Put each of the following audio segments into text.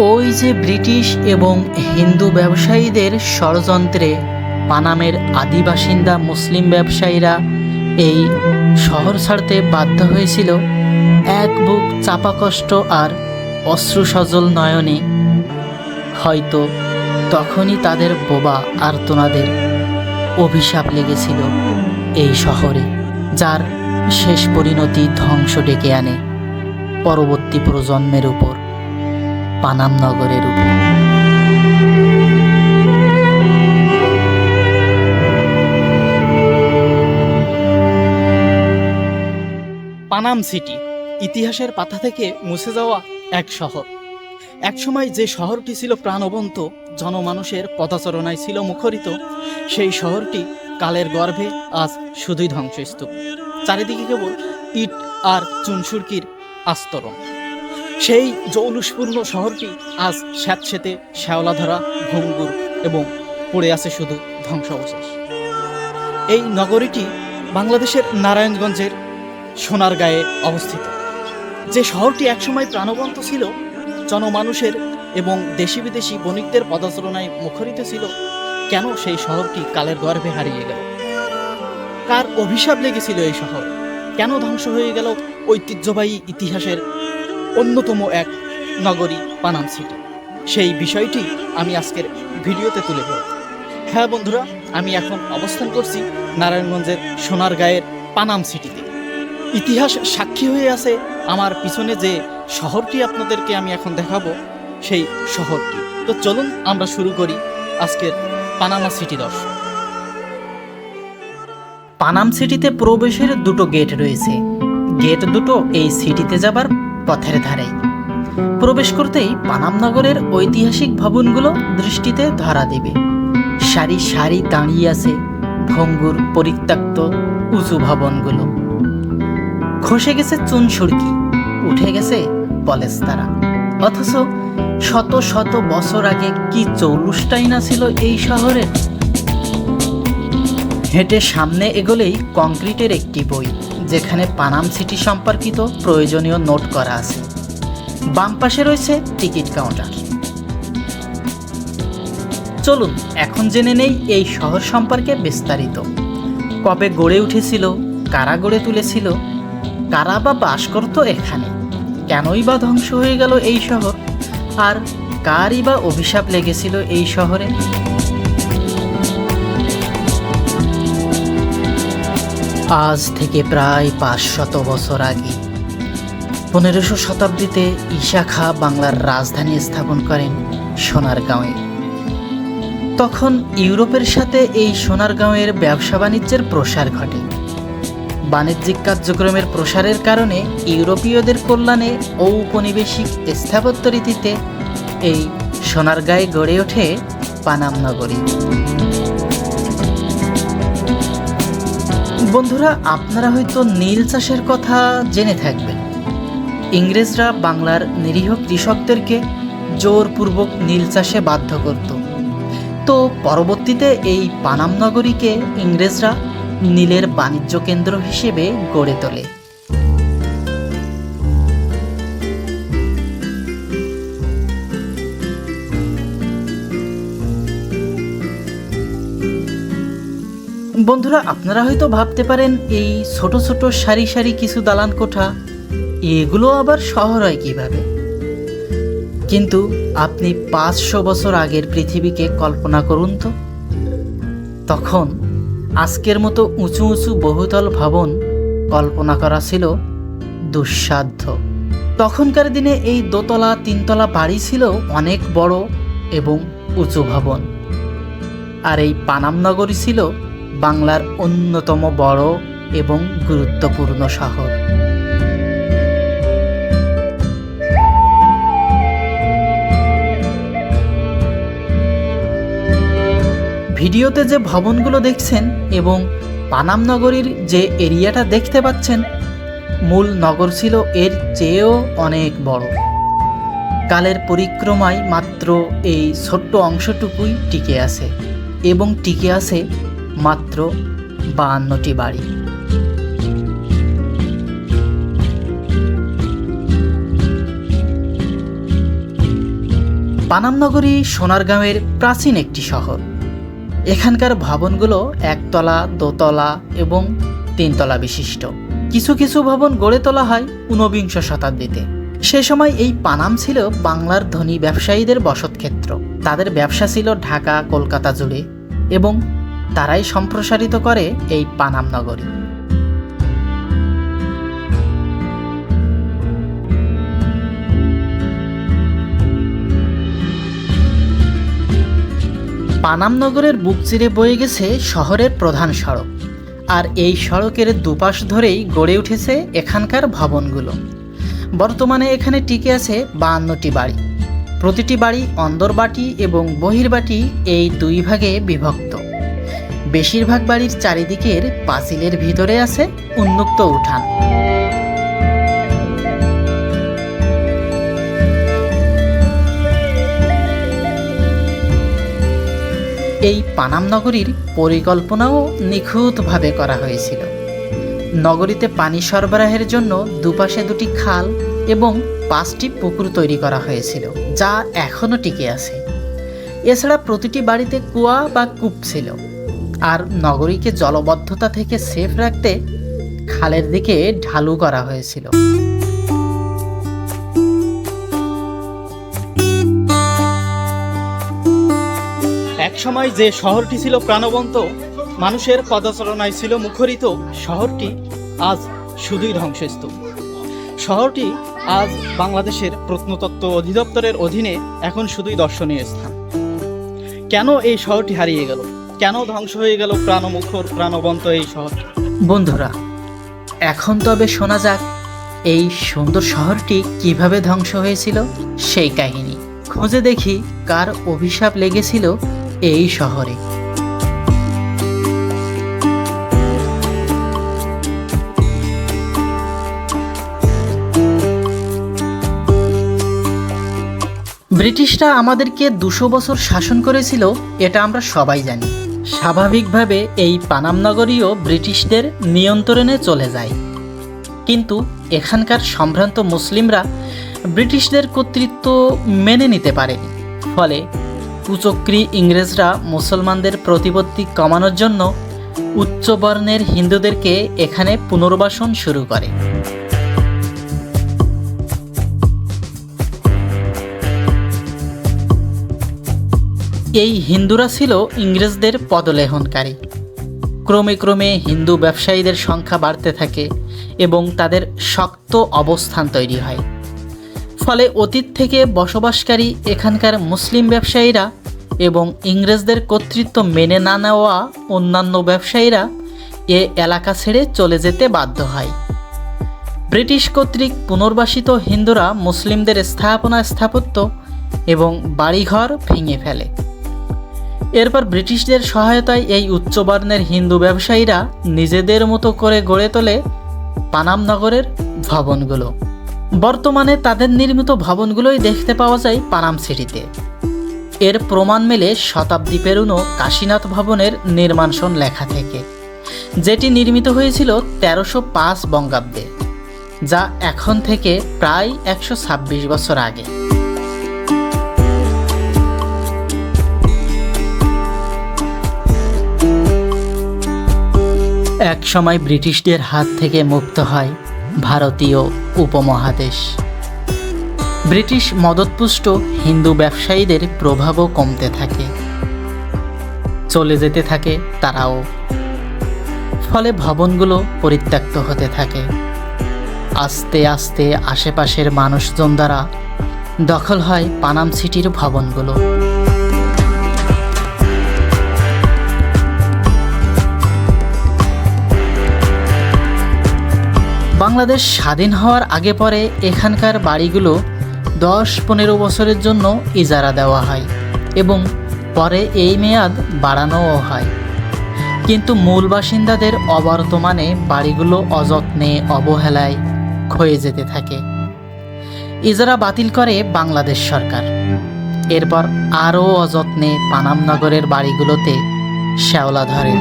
ওই যে ব্রিটিশ এবং হিন্দু ব্যবসায়ীদের ষড়যন্ত্রে পানামের আদি বাসিন্দা মুসলিম ব্যবসায়ীরা এই শহর ছাড়তে বাধ্য হয়েছিল এক বুক চাপা কষ্ট আর অশ্রু সজল নয়নে। হয়তো তখনই তাদের বোবা আর্তনাদের অভিশাপ লেগেছিল এই শহরে, যার শেষ পরিণতি ধ্বংস ডেকে আনে পরবর্তী প্রজন্মের উপর। পানাম নগরের উপর। পানাম সিটি, ইতিহাসের পাতা থেকে মুছে যাওয়া এক শহর। একসময় যে শহরটি ছিল প্রাণবন্ত, জনমানুষের পদাচরণায় ছিল মুখরিত, সেই শহরটি কালের গর্ভে আজ শুধুই ধ্বংসস্তূপ চারিদিকে কেবল ইট আর চুনসুরকির আস্তরণ। সেই জৌলুসপূর্ণ শহরটি আজ স্যাঁতসেতে শ্যাওলাধরা ভঙ্গুর এবং পড়ে আছে শুধু ধ্বংসাবশেষ। এই নগরীটি বাংলাদেশের নারায়ণগঞ্জের সোনারগাঁয়ে অবস্থিত। যে শহরটি একসময় প্রাণবন্ত ছিল, জনমানুষের এবং দেশি বিদেশি বণিকদের পদাচরণায় মুখরিত ছিল, কেন সেই শহরটি কালের গর্ভে হারিয়ে গেল? কার অভিশাপ লেগেছিল এই শহর? কেন ধ্বংস হয়ে গেল ঐতিহ্যবাহী ইতিহাসের অন্যতম এক নগরী পানাম সিটি সেই বিষয়টি আমি আজকের ভিডিওতে তুলে ধরব। হ্যাঁ বন্ধুরা, আমি এখন অবস্থান করছি নারায়ণগঞ্জের সোনার সোনারগাঁয়ের পানাম সিটিতে ইতিহাস সাক্ষী হয়ে আছে আমার পিছনে যে শহরটি আপনাদেরকে আমি এখন দেখাবো, সেই শহরটি। তো চলুন আমরা শুরু করি আজকের পানামা সিটি দর্শন। পানাম সিটিতে প্রবেশের দুটো গেট রয়েছে। গেট দুটো এই সিটিতে যাবার পথের ধারেই প্রবেশ করতেই পানাম নগরের ঐতিহাসিক ভবনগুলো দৃষ্টিতে ধরা দেবে। সারি সারি দাঁড়িয়ে আছে ভঙ্গুর পরিত্যক্ত উঁচু ভবনগুলো। খসে গেছে চুন সুরকি, উঠে গেছে পলেস্তারা অথচ শত শত বছর আগে কি চৌলুসটাই না ছিল এই শহরের? হেঁটে সামনে এগোলেই কংক্রিটের একটি বই। যেখানে পানাম সিটি সম্পর্কিত প্রয়োজনীয় নোট করা আছে। বাম পাশে রয়েছে টিকিট কাউন্টার। চলুন, এখন জেনে নেই এই শহর সম্পর্কে বিস্তারিত। কবে গড়ে উঠেছিল, কারা গড়ে তুলেছিল, কারা বা বাস করত এখানে, কেনই বা ধ্বংস হয়ে গেল এই শহর, আর কারই বা অভিশাপ লেগেছিল এই শহরে? আজ থেকে প্রায় পাঁচশত বছর আগে পনেরোশো শতাব্দীতে ঈশা খা বাংলার রাজধানী স্থাপন করেন সোনারগাঁওয়ে। তখন ইউরোপের সাথে এই সোনারগাঁওয়ের ব্যবসা বাণিজ্যের প্রসার ঘটে। বাণিজ্যিক কার্যক্রমের প্রসারের কারণে ইউরোপীয়দের কল্যাণে ঔপনিবেশিক স্থাপত্য রীতিতে এই সোনারগাঁয়ে গড়ে ওঠে পানাম নগরী। বন্ধুরা, আপনারা হয়তো নীল চাষের কথা জেনে থাকবেন। ইংরেজরা বাংলার নিরীহ কৃষকদেরকে জোরপূর্বক নীল চাষে বাধ্য করত। তো পরবর্তীতে এই পানাম নগরীকে ইংরেজরা নীলের বাণিজ্য কেন্দ্র হিসেবে গড়ে তোলে। বন্ধুরা, আপনারা হয়তো ভাবতে পারেন, এই ছোট ছোট সারি সারি কিছু দালান কোঠা, এগুলো আবার শহর হয় কীভাবে? কিন্তু আপনি পাঁচশো বছর আগের পৃথিবীকে কল্পনা করুন তো। তখন আজকের মতো উঁচু উঁচু বহুতল ভবন কল্পনা করা ছিল দুঃসাধ্য। তখনকার দিনে এই দোতলা, তিনতলা বাড়ি ছিল অনেক বড় এবং উঁচু ভবন। আর এই পানাম নগরী ছিল বাংলার অন্যতম বড় এবং গুরুত্বপূর্ণ শহর। ভিডিওতে যে ভবনগুলো দেখছেন এবং পানাম নগরীর যে এরিয়াটা দেখতে পাচ্ছেন, মূল নগর ছিল এর চেয়েও অনেক বড়। কালের পরিক্রমায় মাত্র এই ছোট্ট অংশটুকুই টিকে আছে এবং টিকে আছে মাত্র বাহান্নটি বাড়ি। পানামনগরী সোনারগাঁওয়ের প্রাচীন একটি শহর। এখানকার ভবনগুলো একতলা, দোতলা এবং তিনতলা বিশিষ্ট। কিছু কিছু ভবন গড়ে তোলা হয় ঊনবিংশ শতাব্দীতে। সে সময় এই পানাম ছিল বাংলার ধনী ব্যবসায়ীদের বসতক্ষেত্র। তাদের ব্যবসা ছিল ঢাকা, কলকাতা জুড়ে এবং তারাই সম্প্রসারিত করে এই পানাম নগরী। পানাম নগরের বুক চিরে বয়ে গেছে শহরের প্রধান সড়ক। আর এই সড়কের দুপাশ ধরেই গড়ে উঠেছে এখানকার ভবনগুলো। বর্তমানে এখানে টিকে আছে বাহান্নটি বাড়ি। প্রতিটি বাড়ি অন্দরবাটি এবং বহির্বাটি এই দুই ভাগে বিভক্ত। বেশিরভাগ বাড়ির চারিদিকের পাঁচিলের ভিতরে আছে উন্মুক্ত উঠান। এই পানাম নগরীর পরিকল্পনাও নিখুঁতভাবে করা হয়েছিল। নগরীতে পানি সরবরাহের জন্য দুপাশে দুটি খাল এবং পাঁচটি পুকুর তৈরি করা হয়েছিল, যা এখনও টিকে আছে। এছাড়া প্রতিটি বাড়িতে কুয়া বা কূপ ছিল। আর নগরীকে জলবদ্ধতা থেকে সেফ রাখতে খালের দিকে ঢালু করা হয়েছিল। একসময় যে শহরটি ছিল প্রাণবন্ত, মানুষের পদাচরণায় ছিল মুখরিত, শহরটি আজ শুধুই ধ্বংসস্তূপ। শহরটি আজ বাংলাদেশের প্রত্নতত্ত্ব অধিদপ্তরের অধীনে এখন শুধুই দর্শনীয় স্থান। কেন এই শহরটি হারিয়ে গেল? কেন ধ্বংস হয়ে গেল প্রাণমুখর, প্রাণবন্ত এই শহর? বন্ধুরা, এখন তবে শোনা যাক, এই সুন্দর শহরটি কীভাবে ধ্বংস হয়েছিল সেই কাহিনী। খুঁজে দেখি কার অভিশাপ লেগেছিল এই শহরে। ব্রিটিশরা আমাদেরকে দুশো বছর শাসন করেছিল, এটা আমরা সবাই জানি। স্বাভাবিকভাবে এই পানাম নগরীও ব্রিটিশদের নিয়ন্ত্রণে চলে যায়। কিন্তু এখানকার সম্ভ্রান্ত মুসলিমরা ব্রিটিশদের কর্তৃত্ব মেনে নিতে পারেনি ফলে কুচক্রী ইংরেজরা মুসলমানদের প্রতিপত্তি কমানোর জন্য উচ্চবর্ণের হিন্দুদেরকে এখানে পুনর্বাসন শুরু করে। এই হিন্দুরা ছিল ইংরেজদের পদলেহনকারী। ক্রমে ক্রমে হিন্দু ব্যবসায়ীদের সংখ্যা বাড়তে থাকে এবং তাদের শক্ত অবস্থান তৈরি হয়। ফলে অতীত থেকে বসবাসকারী এখানকার মুসলিম ব্যবসায়ীরা এবং ইংরেজদের কর্তৃত্ব মেনে না নেওয়া অন্যান্য ব্যবসায়ীরা এ এলাকা ছেড়ে চলে যেতে বাধ্য হয়। ব্রিটিশ কর্তৃক পুনর্বাসিত হিন্দুরা মুসলিমদের স্থাপনা স্থাপত্য এবং বাড়িঘর ভেঙে ফেলে। এরপর ব্রিটিশদের সহায়তায় এই উচ্চবর্ণের হিন্দু ব্যবসায়ীরা নিজেদের মতো করে গড়ে তোলে পানাম নগরের ভবনগুলো। বর্তমানে তাদের নির্মিত ভবনগুলোই দেখতে পাওয়া যায় পানাম সিটিতে। এর প্রমাণ মেলে শতাব্দী পেরুনো কাশীনাথ ভবনের নির্মাণসন লেখা থেকে, যেটি নির্মিত হয়েছিল তেরোশো পাঁচ বঙ্গাব্দে, যা এখন থেকে প্রায় একশো ছাব্বিশ বছর আগে। এক সময় ব্রিটিশদের হাত থেকে মুক্ত হয় ভারতীয় উপমহাদেশ। ব্রিটিশ মদতপুষ্ট হিন্দু ব্যবসায়ীদের প্রভাবও কমতে থাকে। চলে যেতে থাকে তারাও। ফলে ভবনগুলো পরিত্যক্ত হতে থাকে। আস্তে আস্তে আশেপাশের মানুষজন দ্বারা দখল হয় পানাম সিটির ভবনগুলো। বাংলাদেশ স্বাধীন হওয়ার আগে পরে এখানকার বাড়িগুলো দশ পনেরো বছরের জন্য ইজারা দেওয়া হয় এবং পরে এই মেয়াদ বাড়ানোও হয়। কিন্তু মূল বাসিন্দাদের অবর্তমানে বাড়িগুলো অযত্নে, অবহেলায় ক্ষয়ে যেতে থাকে। ইজারা বাতিল করে বাংলাদেশ সরকার। এরপর আরও অযত্নে পানামনগরের বাড়িগুলোতে শ্যাওলা ধরে।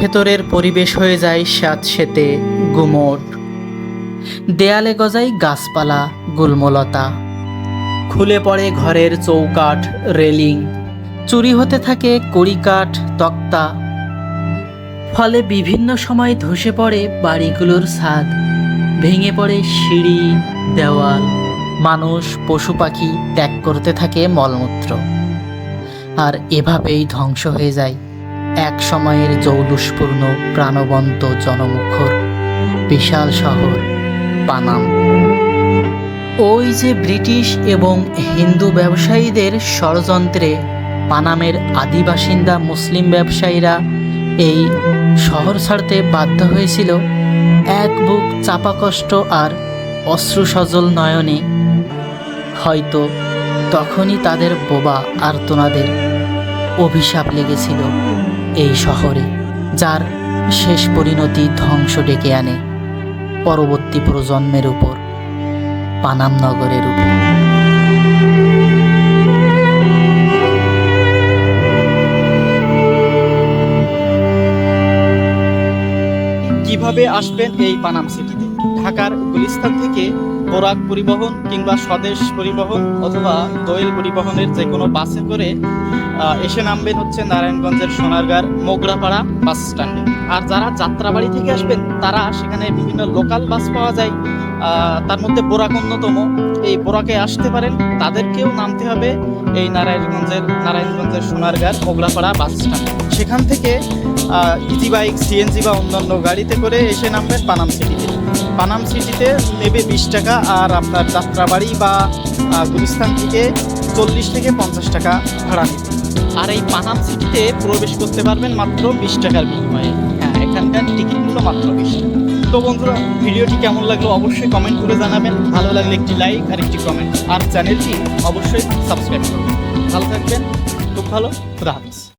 ভেতরের পরিবেশ হয়ে যায় স্যাঁতসেতে গুমোট দেয়ালে গজাই গাছপালা, গুলমলতা। খুলে পড়ে ঘরের চৌকাঠ, রেলিং। চুরি হতে থাকে কড়িকাঠ, তক্তা। ফলে বিভিন্ন সময় ধসে পড়ে বাড়িগুলোর ছাদ। ভেঙে পড়ে সিঁড়ি, দেওয়াল। মানুষ, পশু পাখি ত্যাগ করতে থাকে মলমূত্র। আর এভাবেই ধ্বংস হয়ে যায় এক সময়ের জৌলুসপূর্ণ প্রাণবন্ত জনমুখর বিশাল শহর। পানাম ওই যে ব্রিটিশ এবং হিন্দু ব্যবসায়ীদের ষড়যন্ত্রে পানামের আদিবাসিন্দা মুসলিম ব্যবসায়ীরা এই শহর ছাড়তে বাধ্য হয়েছিল এক বুক চাপা কষ্ট আর অশ্রুসজল নয়নে। হয়তো তখনই তাদের বোবা আর্তনাদের অভিশাপ লেগেছিল এই শহরে, যার শেষ পরিণতি ধ্বংস ডেকে আনে। পরবর্তী প্রজন্মের উপর, পানাম নগরের উপর। কীভাবে আসবেন এই পানাম সিটিতে? ঢাকার গুলিস্তান থেকে বোরাক পরিবহন কিংবা স্বদেশ পরিবহন অথবা দোয়েল পরিবহনের যে কোনো বাসে করে এসে নামবেন হচ্ছে নারায়ণগঞ্জের সোনারগাঁর মোগরাপাড়া বাস স্ট্যান্ডে। আর যারা যাত্রাবাড়ি থেকে আসবেন, তারা সেখানে বিভিন্ন লোকাল বাস পাওয়া যায়। তার মধ্যে বোরাক অন্যতম। এই বোরাকে আসতে পারেন। তাদেরকেও নামতে হবে এই নারায়ণগঞ্জের নারায়ণগঞ্জের সোনারগাঁর মোগরাপাড়া বাস স্ট্যান্ড সেখান থেকে ইজি বাইক সিএনজি বা অন্যান্য গাড়িতে করে এসে নামবেন পানাম সিটিতে। পানাম সিটিতে নেবে বিশ টাকা আর আপনার যাত্রাবাড়ি বা গুলিস্তান থেকে চল্লিশ থেকে পঞ্চাশ টাকা ভাড়া নেবে। আর এই পানাম সিটিতে প্রবেশ করতে পারবেন মাত্র বিশ টাকার বিনিময়ে। হ্যাঁ এখানকার টিকিট মূল্য মাত্র বিশ টাকা। তো বন্ধুরা, ভিডিওটি কেমন লাগল অবশ্যই কমেন্ট করে জানাবেন। ভালো লাগলে একটি লাইক আর একটি কমেন্ট আর চ্যানেলটি অবশ্যই সাবস্ক্রাইব করবেন। ভালো থাকবেন, খুব ভালো হাফিজ